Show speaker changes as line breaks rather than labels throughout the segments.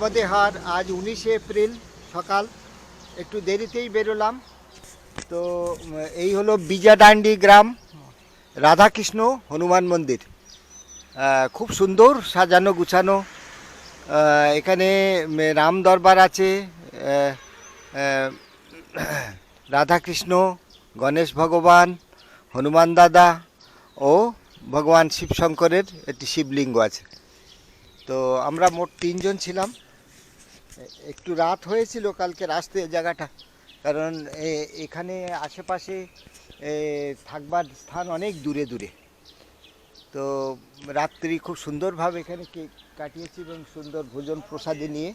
নর্মদে হার আজ উনিশে এপ্রিল সকাল। একটু দেরিতেই বেরোলাম। তো এই হলো বিজাডান্ডি গ্রাম, রাধাকৃষ্ণ হনুমান মন্দির। খুব সুন্দর সাজানো গুছানো। এখানে রাম দরবার আছে। রাধাকৃষ্ণ, গণেশ ভগবান, হনুমান দাদা ও ভগবান শিবশঙ্করের একটি শিবলিঙ্গ আছে। তো, আমরা মোট তিনজন ছিলাম। একটু রাত হয়েছিল কালকে রাস্তে জায়গাটা কারণ এ- এখানে আশেপাশে এ, থাকবার স্থান অনেক দূরে দূরে তো রাত্রি খুব সুন্দরভাবে এখানে কেক কাটিয়েছি এবং সুন্দর ভোজন প্রসাদে নিয়ে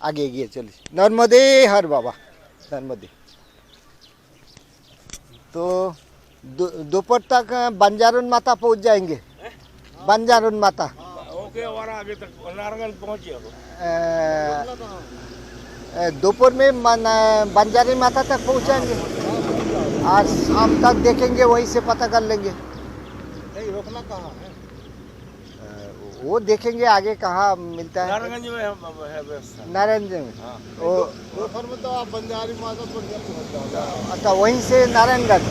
আগে এগিয়ে চলেছি নর্মদে হর বাবা নর্মদে तो दो- दोपहर तक बंजारुन माता पहुंच जाएंगे बंजारुन माता
ओके और आगे तक नारायण पहुँचे
दोपहर में मन- बंजारी माता तक पहुंचाएँगे। और शाम तक देखेंगे वहीं से पता कर लेंगे।
नहीं रोकना कहाँ है?
वो देखेंगे आगे कहाँ मिलता है।
नारायणगंज में हम है
नारायणगंज में?
हाँ।
वो
दोपहर में तो आप बंजारी माता पर
अच्छा वहीं से नारायणगंज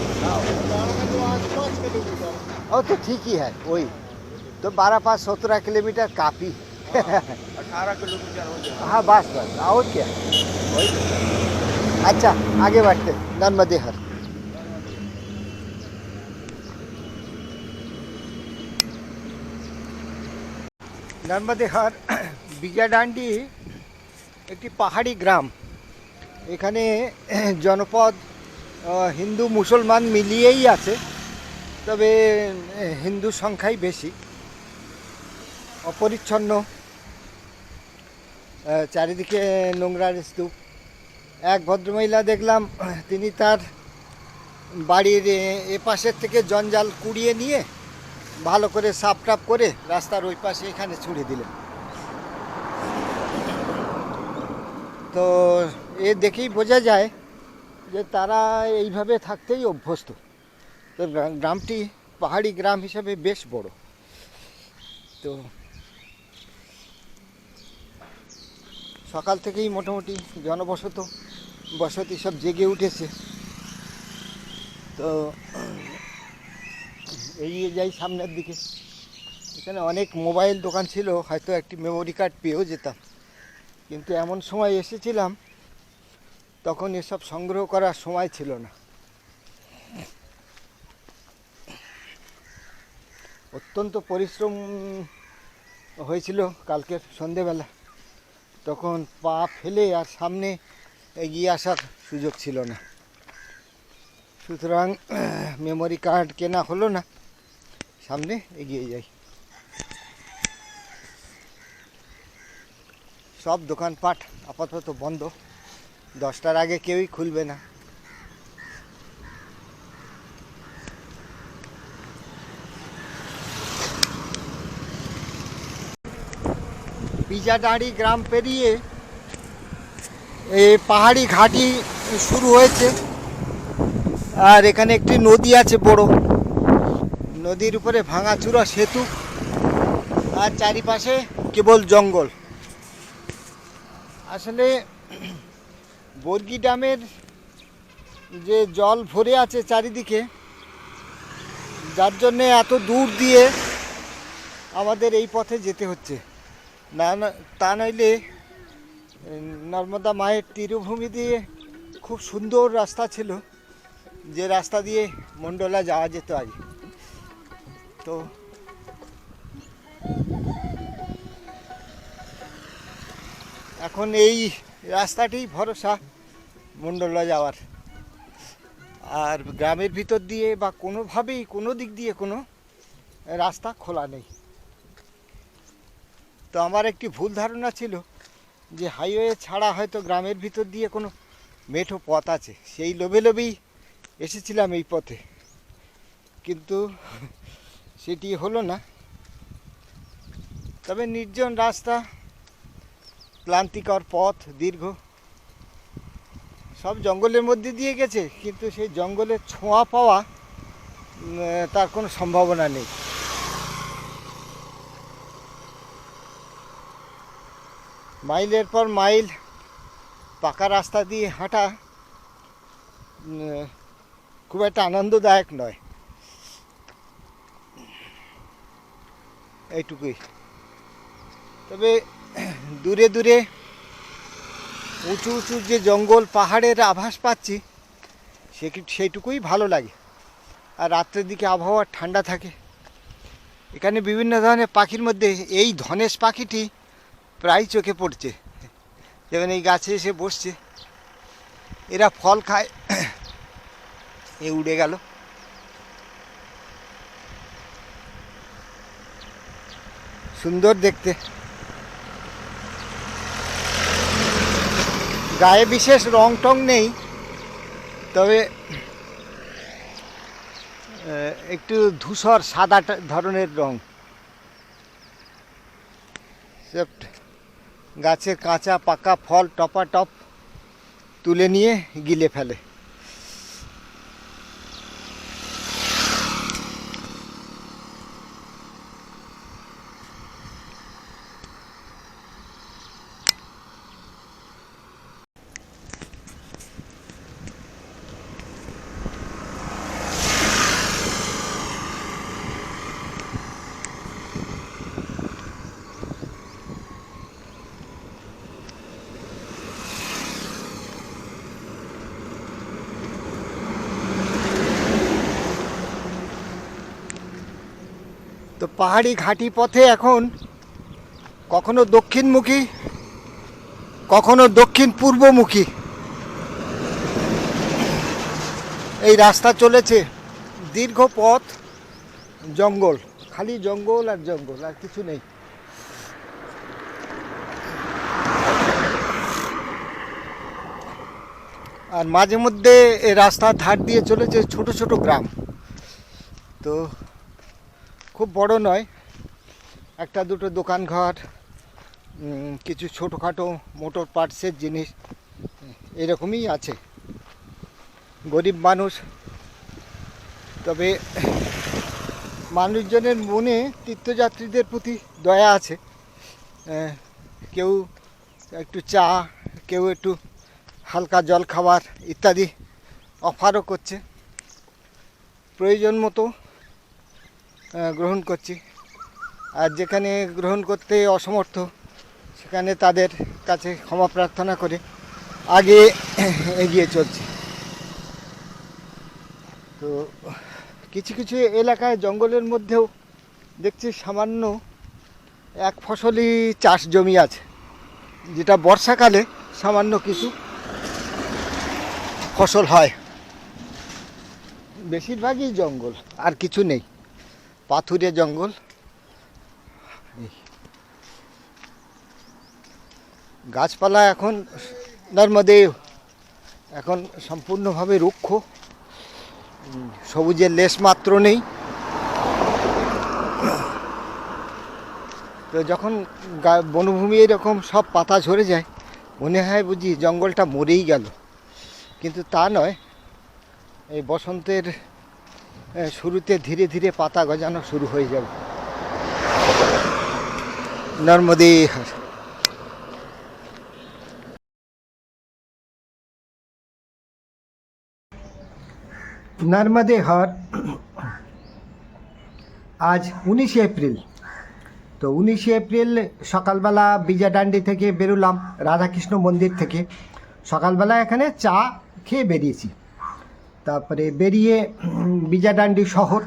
नारायणगंज
और तो ठीक ही है वही। तो बारह पाँच सत्रह किलोमीटर काफ़ी
अठारह किलोमीटर हो जाए
हाँ बस बस और क्या वही तो। अच्छा आगे बढ़ते नर्मदे हर নর্মদে হার বিজাডান্ডি একটি পাহাড়ি গ্রাম এখানে জনপদ আহ, হিন্দু মুসলমান মিলিয়েই আছে তবে আহ, হিন্দু সংখ্যাই বেশি অপরিচ্ছন্ন। চারিদিকে নোংরার স্তূপ। এক ভদ্রমহিলা দেখলাম, তিনি তার বাড়ির এ- এ থেকে জঞ্জাল কুড়িয়ে নিয়ে ভালো করে সাফ টাপ করে রাস্তার ওই পাশে এখানে ছুঁড়ে দিলেন। তো এ দেখেই বোঝা যায় যে তারা এইভাবে থাকতেই অভ্যস্ত। তো গ্রামটি পাহাড়ি গ্রাম হিসাবে বেশ বড়। তো সকাল থেকেই মোটামুটি জনবসত, বসতি সব জেগে উঠেছে। তো, এগিয়ে যাই সামনের দিকে। এখানে অনেক মোবাইল দোকান ছিল, হয়তো একটি মেমোরি কার্ড পেয়েও যেতাম। কিন্তু এমন সময় এসেছিলাম, তখন এসব সংগ্রহ করার সময় ছিল না। অত্যন্ত পরিশ্রম হয়েছিল কালকের সন্ধেবেলা। তখন পা ফেলে আর সামনে এগিয়ে আসার সুযোগ ছিল না। সুতরাং মেমোরি কার্ড কেনা হলো না। সামনে এগিয়ে যাই। সব দোকানপাট আপাতত বন্ধ। দশটার আগে কেউই খুলবে না। পিজাডাড়ি গ্রাম পেরিয়ে এই পাহাড়ি ঘাটি শুরু হয়েছে। আর এখানে একটি নদী আছে বড়। নদীর উপরে ভাঙাচুরা সেতু। আর চারিপাশে কেবল জঙ্গল। আসলে বর্গি ড্যামের যে জল ভরে আছে চারিদিকে, যার জন্যে এত দূর দিয়ে আমাদের এই পথে যেতে হচ্ছে। না তা নইলে নর্মদা মায়ের তীরভূমি দিয়ে খুব সুন্দর রাস্তা ছিল, যে রাস্তা দিয়ে মন্ডলা যাওয়া যেত আগে। তো এখন এই রাস্তাটি ভরসা মন্ডলা যাওয়ার। আর গ্রামের ভিতর দিয়ে বা কোনোভাবেই কোনো দিক দিয়ে কোনো রাস্তা খোলা নেই। তো আমার একটি ভুল ধারণা ছিল যে হাইওয়ে ছাড়া হয়তো গ্রামের ভিতর দিয়ে কোনো মেঠো পথ আছে। সেই লোভে লোভেই এসেছিলাম এই পথে। কিন্তু সেটি হলো না। তবে নির্জন রাস্তা, ক্লান্তিকর পথ, দীর্ঘ, সব জঙ্গলের মধ্যে দিয়ে গেছে। কিন্তু সেই জঙ্গলের ছোঁয়া পাওয়া তার কোনো সম্ভাবনা নেই। মাইলের পর মাইল পাকা রাস্তা দিয়ে হাঁটা খুব একটা আনন্দদায়ক নয়। এইটুকুই। তবে দূরে দূরে উঁচু উঁচু যে জঙ্গল, পাহাড়ের আভাস পাচ্ছি, সে সেইটুকুই ভালো লাগে। আর রাত্রের দিকে আবহাওয়া ঠান্ডা থাকে। এখানে বিভিন্ন ধরনের পাখির মধ্যে এই ধনেশ পাখিটি প্রায় চোখে পড়ছে। যেমন এই গাছে এসে বসছে। এরা ফল খায়। এ উড়ে গেল। সুন্দর দেখতে। গায়ে বিশেষ রং টং নেই। তবে একটু ধূসর সাদা ধরনের রং। গাছের কাঁচা পাকা ফল টপা টপ তুলে নিয়ে গিলে ফেলে। পাহাড়ি ঘাটি পথে এখন কখনো দক্ষিণমুখী, কখনো দক্ষিণ পূর্বমুখী এই রাস্তা চলেছে দীর্ঘ পথ, জঙ্গল, খালি জঙ্গল আর জঙ্গল, আর কিছু নেই। আর মাঝে মধ্যে এই রাস্তার ধার দিয়ে চলেছে ছোট ছোট গ্রাম। তো খুব বড় নয়, একটা দুটো দোকান ঘর কিছু ছোটোখাটো মোটর পার্টসের জিনিস, এরকমই আছে। গরিব মানুষ, তবে মানুষজনের মনে তীর্থযাত্রীদের প্রতি দয়া আছে। কেউ একটু চা, কেউ একটু হালকা জল খাবার ইত্যাদি অফারও করছে। প্রয়োজন মতো গ্রহণ করছি। আর যেখানে গ্রহণ করতে অসমর্থ, সেখানে তাদের কাছে ক্ষমা প্রার্থনা করে আগে এগিয়ে চলছি। তো কিছু কিছু এলাকায় জঙ্গলের মধ্যেও দেখছি সামান্য এক ফসলি চাষ জমি আছে, যেটা বর্ষাকালে সামান্য কিছু ফসল হয়। বেশিরভাগই জঙ্গল, আর কিছু নেই। পাথুরে জঙ্গল। গাছপালা এখন নর্মদে এখন সম্পূর্ণভাবে রুক্ষ। সবুজের লেশ মাত্র নেই। তো যখন বনভূমি এরকম সব পাতা ঝরে যায়, মনে হয় বুঝি জঙ্গলটা মরেই গেল। কিন্তু তা নয়। এই বসন্তের শুরুতে ধীরে ধীরে পাতা গজানো শুরু হয়ে যাবে। নর্মদে। নর্মদে হর আজ উনিশে এপ্রিল। তো উনিশে এপ্রিল সকালবেলা বিজাডান্ডি থেকে বেরোলাম, রাধাকৃষ্ণ মন্দির থেকে। সকালবেলা এখানে চা খেয়ে বেরিয়েছি। তারপরে বেরিয়ে বিজাডান্ডি শহর।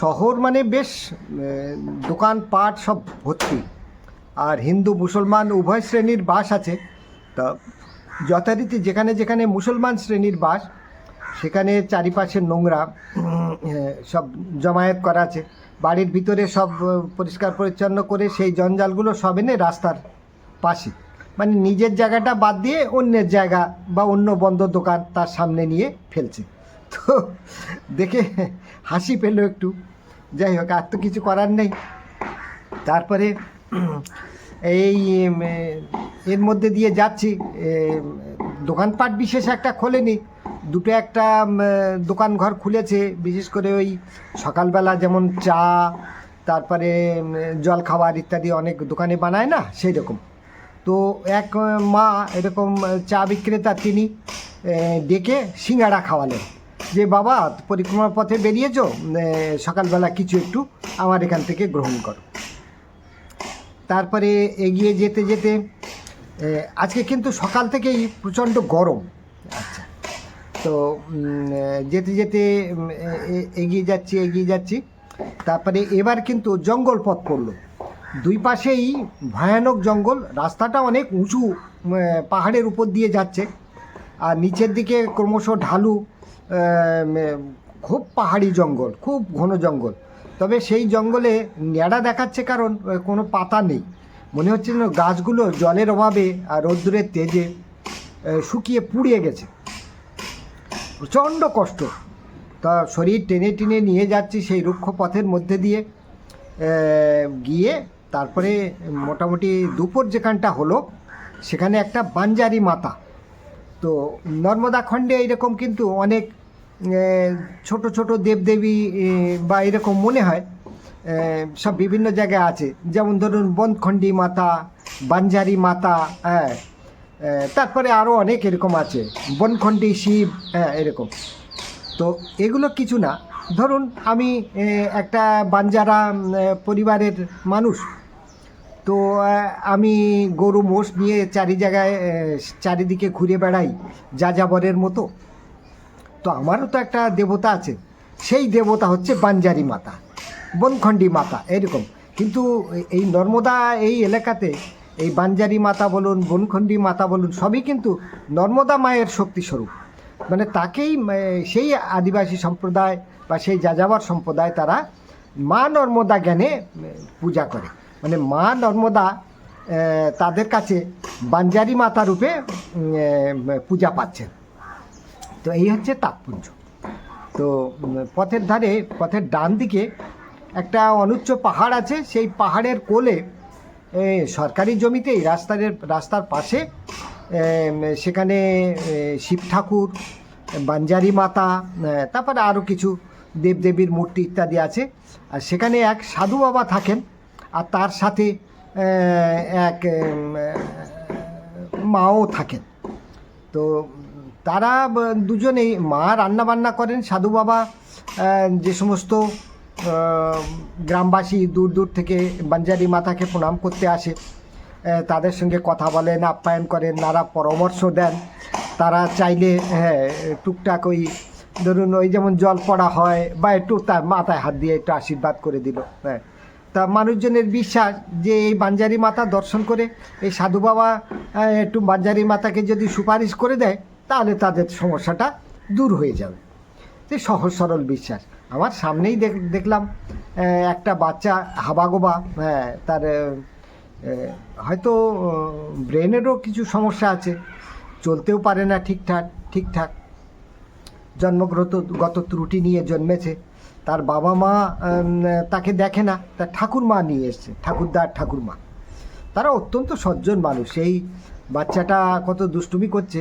শহর মানে বেশ দোকানপাট সব ভর্তি। আর হিন্দু, মুসলমান, উভয় শ্রেণির বাস আছে। তা যথারীতি যেখানে যেখানে মুসলমান শ্রেণির বাস, সেখানে চারিপাশে নোংরা সব জমায়েত করা আছে। বাড়ির ভিতরে সব পরিষ্কার পরিচ্ছন্ন করে সেই জঞ্জালগুলো সব এনে রাস্তার পাশে। মানে নিজের জায়গাটা বাদ দিয়ে অন্যের জায়গা বা অন্য বন্ধ দোকান তার সামনে নিয়ে ফেলছে। তো দেখে হাসি পেল একটু। যাই হোক, আর তো কিছু করার নেই। তারপরে এই এর মধ্যে দিয়ে যাচ্ছি। দোকানপাট বিশেষ একটা খোলেনি। দুটো একটা দোকান ঘর খুলেছে। বিশেষ করে ওই সকালবেলা যেমন চা, তারপরে জল খাবার ইত্যাদি অনেক দোকানে বানায় না? সেই রকম তো এক মা এরকম চা বিক্রেতা তিনি ডেকে সিঙ্গাড়া খাওয়ালেন। যে বাবা, পরিক্রমার পথে বেরিয়েছো সকালবেলা কিছু একটু আমার এখান থেকে গ্রহণ করো। তারপরে এগিয়ে যেতে যেতে আজকে কিন্তু সকাল থেকেই প্রচণ্ড গরম। আচ্ছা। তো যেতে যেতে এগিয়ে যাচ্ছি এগিয়ে যাচ্ছি। তারপরে এবার কিন্তু জঙ্গল পথ পড়ল। দুই পাশেই ভয়ানক জঙ্গল, রাস্তাটা অনেক উঁচু পাহাড়ের উপর দিয়ে যাচ্ছে। আর নিচের দিকে ক্রমশ ঢালু খুব পাহাড়ি জঙ্গল, খুব ঘন জঙ্গল। তবে সেই জঙ্গলে ন্যাড়া দেখাচ্ছে কারণ কোনো পাতা নেই। মনে হচ্ছে যেন গাছগুলো জলের অভাবে আর রৌদ্রের তেজে শুকিয়ে পুড়িয়ে গেছে। প্রচণ্ড কষ্ট। তা শরীর টেনে টেনে নিয়ে যাচ্ছি সেই রুক্ষ পথের মধ্যে দিয়ে। গিয়ে তারপরে মোটামুটি দুপুর যেখানটা হলো, সেখানে একটা বাঞ্জারি মাতা তো নর্মদা খণ্ডে এরকম কিন্তু অনেক ছোট ছোট দেবদেবী বা এরকম মনে হয় সব বিভিন্ন জায়গায় আছে। যেমন ধরুন বনখণ্ডী মাতা, বাঞ্জারি মাতা হ্যাঁ তারপরে আরও অনেক এরকম আছে। বনখণ্ডী শিব হ্যাঁ এরকম। তো এগুলো কিছু না। ধরুন আমি একটা বাঞ্জারা পরিবারের মানুষ তো আমি গরু মোষ নিয়ে চারি জায়গায় চারিদিকে ঘুরে বেড়াই যাযাবরের মতো। তো আমারও তো একটা দেবতা আছে, সেই দেবতা হচ্ছে বাঞ্জারি মাতা, বনখণ্ডী মাতা, এরকম। কিন্তু এই- এই নর্মদা এই এলাকাতে এই বাঞ্জারি মাতা বলুন, বনখণ্ডী মাতা বলুন, সবই কিন্তু নর্মদা মায়ের শক্তিস্বরূপ। মানে তাকেই সেই আদিবাসী সম্প্রদায় বা সেই যাযাবর সম্প্রদায় তারা মা নর্মদা জ্ঞানে পূজা করে। মানে মা নর্মদা তাদের কাছে বাঞ্জারি মাতা রূপে পূজা পাচ্ছেন। তো এই হচ্ছে তাৎপর্য। তো পথের ধারে, পথের ডান দিকে একটা অনুচ্চ পাহাড় আছে। সেই পাহাড়ের কোলে সরকারি জমিতেই রাস্তার রাস্তার পাশে সেখানে শিব ঠাকুর, বাঞ্জারি মাতা তারপরে আরও কিছু দেবদেবীর মূর্তি ইত্যাদি আছে। আর সেখানে এক সাধু বাবা থাকেন। আর তার সাথে এক মাও থাকেন। তো তারা দুজনেই মা রান্না বান্না করেন, সাধু বাবা যে সমস্ত গ্রামবাসী দূর দূর থেকে বাঞ্জারি মাতাকে প্রণাম করতে আসে তাদের সঙ্গে কথা বলেন, আপ্যায়ন করেন নানা পরামর্শ দেন। তারা চাইলে হ্যাঁ টুকটাক ওই, ধরুন ওই যেমন জল পড়া হয় বা একটু তার মাথায় হাত দিয়ে একটু আশীর্বাদ করে দিল হ্যাঁ। তা মানুষজনের বিশ্বাস যে এই বাঞ্জারি মাতা দর্শন করে এই সাধু বাবা একটু বাঞ্জারি মাতাকে যদি সুপারিশ করে দেয়, তাহলে তাদের সমস্যাটা দূর হয়ে যাবে। যে সহজ সরল বিশ্বাস। আমার সামনেই দেখ- দেখলাম একটা বাচ্চা হাবাগোবা হ্যাঁ তার হয়তো ব্রেনেরও কিছু সমস্যা আছে। চলতেও পারে না ঠিকঠাক ঠিকঠাক। জন্মগত, গত ত্রুটি নিয়ে জন্মেছে। তার বাবা মা তাকে দেখে না। তার ঠাকুরমা নিয়ে এসছে, ঠাকুরদার ঠাকুরমা। তারা অত্যন্ত সজ্জন মানুষ। এই বাচ্চাটা কত দুষ্টুমি করছে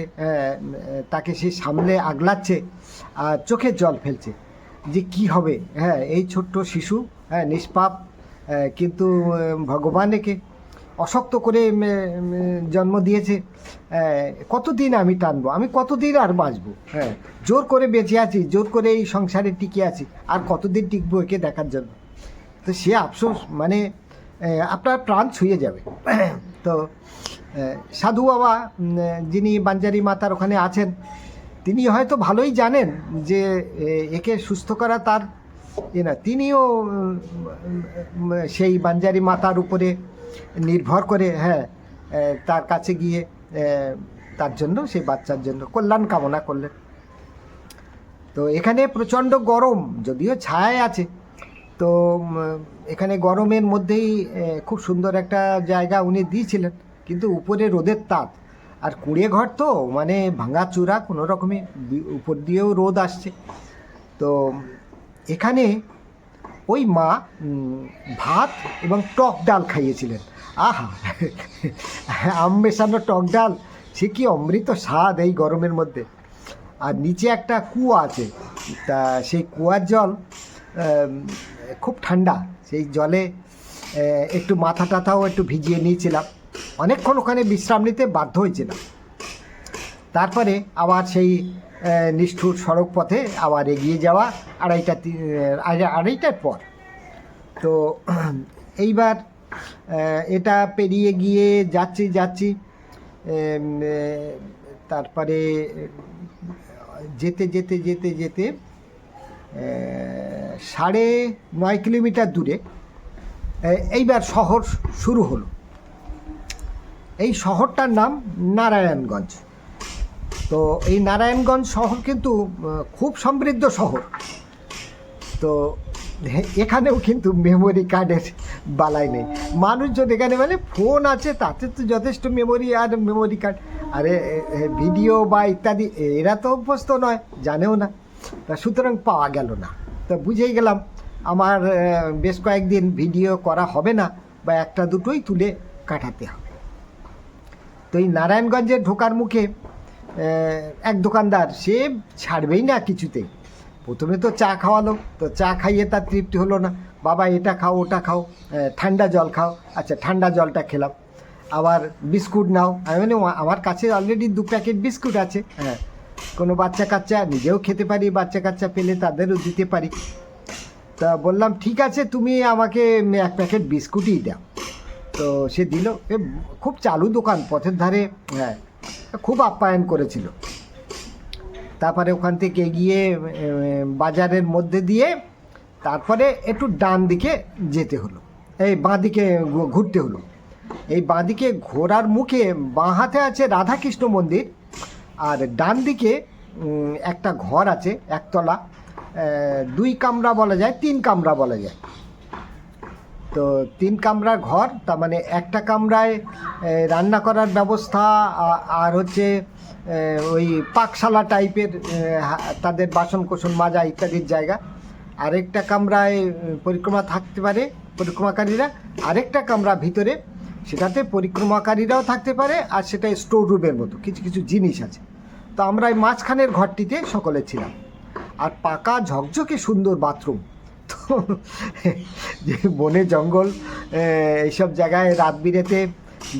তাকে সে সামলে আগলাচ্ছে, আর চোখে জল ফেলছে যে কি হবে। হ্যাঁ এই ছোট্ট শিশু হ্যাঁ নিষ্পাপ কিন্তু ভগবান একে অশক্ত করে জন্ম দিয়েছে। কতদিন আমি টানবো? আমি কতদিন আর বাঁচবো? হ্যাঁ জোর করে বেঁচে আছি, জোর করে এই সংসারে টিকে আছি, আর কতদিন টিকবো একে দেখার জন্য? তো সে আফসোস মানে আপনার প্রাণ ছুঁয়ে যাবে। তো সাধু বাবা যিনি বাঞ্জারি মাতার ওখানে আছেন, তিনি হয়তো ভালোই জানেন যে একে সুস্থ করা তার এ না, তিনিও সেই বাঞ্জারি মাতার উপরে নির্ভর করে হ্যাঁ তার কাছে গিয়ে তার জন্য সেই বাচ্চার জন্য কল্যাণ কামনা করলেন। তো এখানে প্রচণ্ড গরম, যদিও ছায় আছে। তো এখানে গরমের মধ্যেই খুব সুন্দর একটা জায়গা উনি দিয়েছিলেন, কিন্তু উপরে রোদের তাপ। আর কুড়ে ঘর তো মানে ভাঙা চূড়া কোনো রকমে উপর দিয়েও রোদ আসছে। তো, এখানে ওই মা ভাত এবং টক ডাল খাইয়েছিলেন। আহা, আম মেশানো টক ডাল, সে কি অমৃত স্বাদ এই গরমের মধ্যে? আর নিচে একটা কুয়া আছে, তা সেই কুয়ার জল খুব ঠান্ডা, সেই জলে একটু মাথা টাথাও একটু ভিজিয়ে নিয়েছিলাম। অনেকক্ষণ ওখানে বিশ্রাম নিতে বাধ্য হয়েছিলাম। তারপরে আবার সেই নিষ্ঠুর সড়ক পথে আবার এগিয়ে যাওয়া আড়াইটা আড়াইটার পর। তো এইবার এটা পেরিয়ে গিয়ে যাচ্ছি যাচ্ছি তারপরে যেতে যেতে যেতে যেতে সাড়ে নয় কিলোমিটার দূরে এইবার শহর শুরু হলো। এই শহরটার নাম নারায়ণগঞ্জ। তো এই নারায়ণগঞ্জ শহর কিন্তু খুব সমৃদ্ধ শহর। তো এখানেও কিন্তু মেমোরি কার্ডের বালাই নেই। মানুষজন এখানে মানে ফোন আছে, তাতে তো যথেষ্ট মেমোরি আর মেমোরি কার্ড আরে ভিডিও বা ইত্যাদি, এরা তো অভ্যস্ত নয়, জানেও না। তা সুতরাং পাওয়া গেল না। তো বুঝেই গেলাম, আমার বেশ কয়েকদিন ভিডিও করা হবে না, বা একটা দুটোই তুলে কাটাতে হবে। তো এই নারায়ণগঞ্জে ঢোকার মুখে এক দোকানদার, সে ছাড়বেই না কিছুতেই প্রথমে তো চা খাওয়ালো, তো চা খাইয়ে তার তৃপ্তি হলো না। বাবা, এটা খাও, ওটা খাও ঠান্ডা জল খাও। আচ্ছা ঠান্ডা জলটা খেলাম। আবার বিস্কুট নাও। আমি মানে আমার কাছে অলরেডি দু প্যাকেট বিস্কুট আছে। হ্যাঁ কোনো বাচ্চা কাচ্চা, নিজেও খেতে পারি, বাচ্চা কাচ্চা পেলে তাদেরও দিতে পারি। তা বললাম, ঠিক আছে, তুমি আমাকে এক প্যাকেট বিস্কুটই দাও। তো সে দিল। খুব চালু দোকান, পথের ধারে হ্যাঁ। খুব আপ্যায়ন করেছিল। তারপরে ওখান থেকে গিয়ে বাজারের মধ্যে দিয়ে তারপরে একটু ডান দিকে যেতে হলো। এই বাঁ দিকে ঘুরতে হলো। এই বাঁ দিকে ঘোরার মুখে বাঁ হাতে আছে রাধাকৃষ্ণ মন্দির আর ডান দিকে একটা ঘর আছে, একতলা দুই কামরা বলা যায়, তিন কামরা বলা যায়। তো তিন কামরার ঘর, তার মানে একটা কামরায় রান্না করার ব্যবস্থা আর হচ্ছে ওই পাকশালা টাইপের তাদের বাসন কোসন মাজা ইত্যাদির জায়গা। আরেকটা কামরায় পরিক্রমা থাকতে পারে পরিক্রমাকারীরা। আরেকটা কামরা ভিতরে, সেটাতে পরিক্রমাকারীরাও থাকতে পারে, আর সেটা স্টোর রুমের মতো, কিছু কিছু জিনিস আছে। তো আমরা এই মাঝখানের ঘরটিতে সকলে ছিলাম। আর পাকা ঝকঝকে সুন্দর বাথরুম। তো, যে বনে জঙ্গল এইসব জায়গায় রাত বিরেতে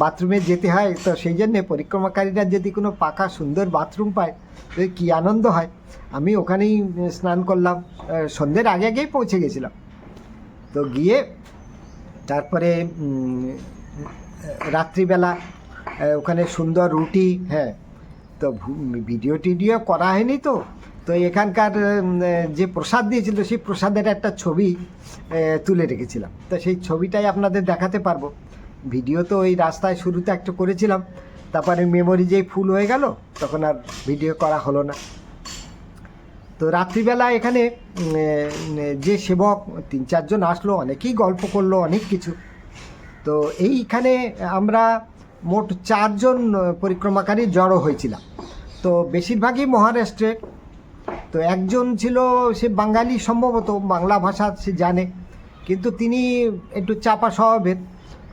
বাথরুমে যেতে হয়, তো সেই জন্যে পরিক্রমাকারীরা যদি কোনো পাকা সুন্দর বাথরুম পায়, তো কী আনন্দ হয়। আমি ওখানেই স্নান করলাম। সন্ধ্যের আগে আগেই পৌঁছে গেছিলাম। তো গিয়ে তারপরে রাত্রিবেলা ওখানে সুন্দর রুটি হ্যাঁ তো ভিডিও টিডিও করা হয়নি তো। তো এখানকার যে প্রসাদ দিয়েছিল, সেই প্রসাদের একটা ছবি তুলে রেখেছিলাম। তো সেই ছবিটাই আপনাদের দেখাতে পারব। ভিডিও তো ওই রাস্তায় শুরুতে একটা করেছিলাম, তারপরে মেমোরি যেই ফুল হয়ে গেল, তখন আর ভিডিও করা হলো না। তো রাত্রিবেলা এখানে যে সেবক, তিন চারজন আসলো, অনেকেই গল্প করল, অনেক কিছু। তো এইখানে আমরা মোট চারজন পরিক্রমাকারী জড়ো হয়েছিলাম। তো বেশিরভাগই মহারাষ্ট্রের তো একজন ছিল, সে বাঙালি সম্ভবত, বাংলা ভাষা সে জানে। কিন্তু তিনি একটু চাপা স্বভাবের,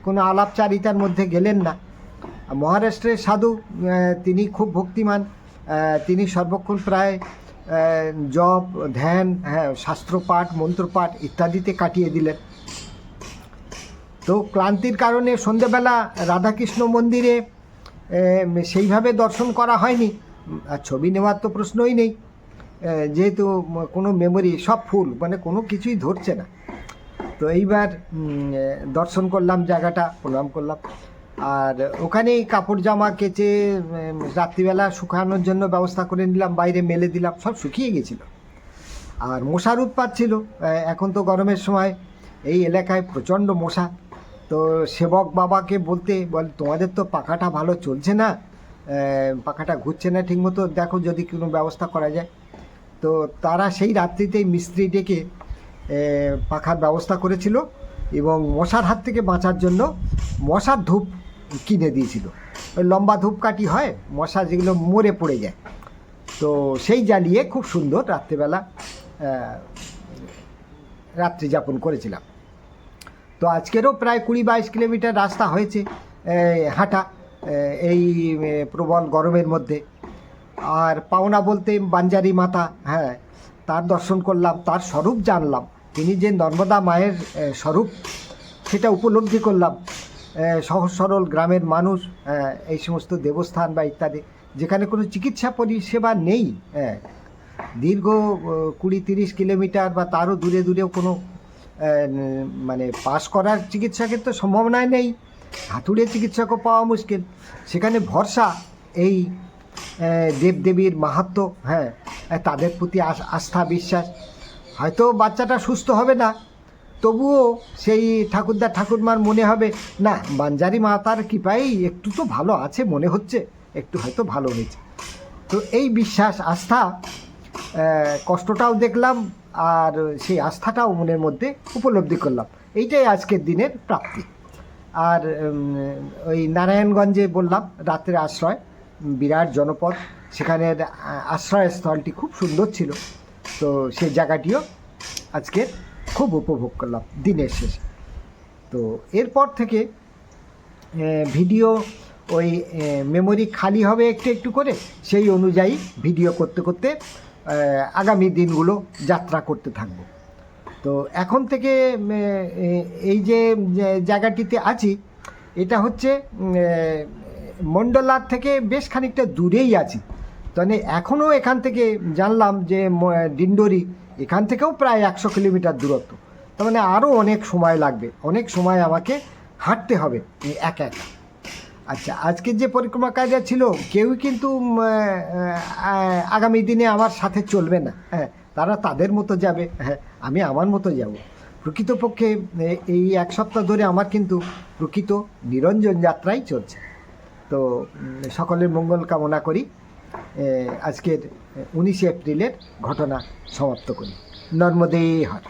কোনো আলাপচারিতার মধ্যে গেলেন না। মহারাষ্ট্রের সাধু তিনি খুব ভক্তিমান। তিনি সর্বক্ষণ প্রায় জপ, ধ্যান হ্যাঁ শাস্ত্রপাঠ, মন্ত্রপাঠ ইত্যাদিতে কাটিয়ে দিলেন। তো ক্লান্তির কারণে সন্ধেবেলা রাধাকৃষ্ণ মন্দিরে সেইভাবে দর্শন করা হয়নি। আর ছবি নেওয়ার তো প্রশ্নই নেই। যেহেতু কোনো মেমোরি সব ফুল মানে কোনো কিছুই ধরছে না। তো এইবার দর্শন করলাম জায়গাটা, প্রণাম করলাম। আর ওখানেই কাপড় জামা কেচে রাত্রিবেলা শুকানোর জন্য ব্যবস্থা করে নিলাম, বাইরে মেলে দিলাম, সব শুকিয়ে গেছিল। আর মশার উৎপাত ছিল এখন তো গরমের সময়, এই এলাকায় প্রচণ্ড মশা। তো সেবক বাবাকে বলতে, বল, তোমাদের তো পাখাটা ভালো চলছে না পাখাটা ঘুরছে না ঠিকমতো, দেখো যদি কোনো ব্যবস্থা করা যায়। তো তারা সেই রাত্রিতেই মিস্ত্রি ডেকে পাখার ব্যবস্থা করেছিল এবং মশার হাত থেকে বাঁচার জন্য মশার ধূপ কিনে দিয়েছিল। ওই লম্বা ধূপকাঠি হয়, মশা যেগুলো মরে পড়ে যায়। তো সেই জ্বালিয়ে খুব সুন্দর রাত্রিবেলা রাত্রি যাপন করেছিলাম। তো আজকেরও প্রায় কুড়ি বাইশ কিলোমিটার রাস্তা হয়েছে হাঁটা এই প্রবল গরমের মধ্যে। আর পাওনা বলতে বাঞ্জারি মাতা হ্যাঁ তার দর্শন করলাম, তার স্বরূপ জানলাম। তিনি যে নর্মদা মায়ের স্বরূপ, সেটা উপলব্ধি করলাম। সহজ সরল গ্রামের মানুষ এই সমস্ত দেবস্থান বা ইত্যাদি, যেখানে কোনো চিকিৎসা পরিষেবা নেই হ্যাঁ দীর্ঘ কুড়ি, তিরিশ কিলোমিটার বা তারও দূরে দূরেও কোনো মানে পাস করার চিকিৎসকের তো সম্ভাবনাই নেই। হাতুড়ে চিকিৎসকও পাওয়া মুশকিল। সেখানে ভরসা, এই দেবদেবীর মাহাত্ম হ্যাঁ তাদের প্রতি আস- আস্থা, বিশ্বাস। হয়তো বাচ্চাটা সুস্থ হবে না, তবুও সেই ঠাকুরদা ঠাকুরমার মনে হবে, না, বাঞ্জারি মাতার কৃপাই একটু তো ভালো আছে মনে হচ্ছে, একটু হয়তো ভালো হয়েছে। তো এই বিশ্বাস, আস্থা কষ্টটাও দেখলাম আর সেই আস্থাটাও মনের মধ্যে উপলব্ধি করলাম। এইটাই আজকের দিনের প্রাপ্তি। আর ওই নারায়ণগঞ্জে বললাম রাতের আশ্রয়। বিরাট জনপদ। সেখানের আশ্রয়স্থলটি খুব সুন্দর ছিল। তো সেই জায়গাটিও আজকে খুব উপভোগ করলাম দিনের শেষে। তো এরপর থেকে ভিডিও ওই মেমোরি খালি হবে একটু একটু করে, সেই অনুযায়ী ভিডিও করতে করতে আগামী দিনগুলো যাত্রা করতে থাকব। তো এখন থেকে এই যে জায়গাটিতে আছি, এটা হচ্ছে মন্ডলার থেকে বেশ খানিকটা দূরেই আছি। মানে এখনও এখান থেকে জানলাম যে ডিন্ডোরি এখান থেকেও প্রায় একশো কিলোমিটার দূরত্ব। তার মানে আরও অনেক সময় লাগবে। অনেক সময় আমাকে হাঁটতে হবে একা একা। আচ্ছা আজকের যে পরিক্রমা কাজটা ছিল কেউই কিন্তু আগামী দিনে আমার সাথে চলবে না। হ্যাঁ তারা তাদের মতো যাবে। হ্যাঁ আমি আমার মতো যাব। প্রকৃতপক্ষে এই এক সপ্তাহ ধরে আমার কিন্তু প্রকৃত নিরঞ্জন যাত্রাই চলছে। তো সকলের মঙ্গল কামনা করি। আজকের উনিশে এপ্রিলের ঘটনা সমাপ্ত করি। নর্মদে হর।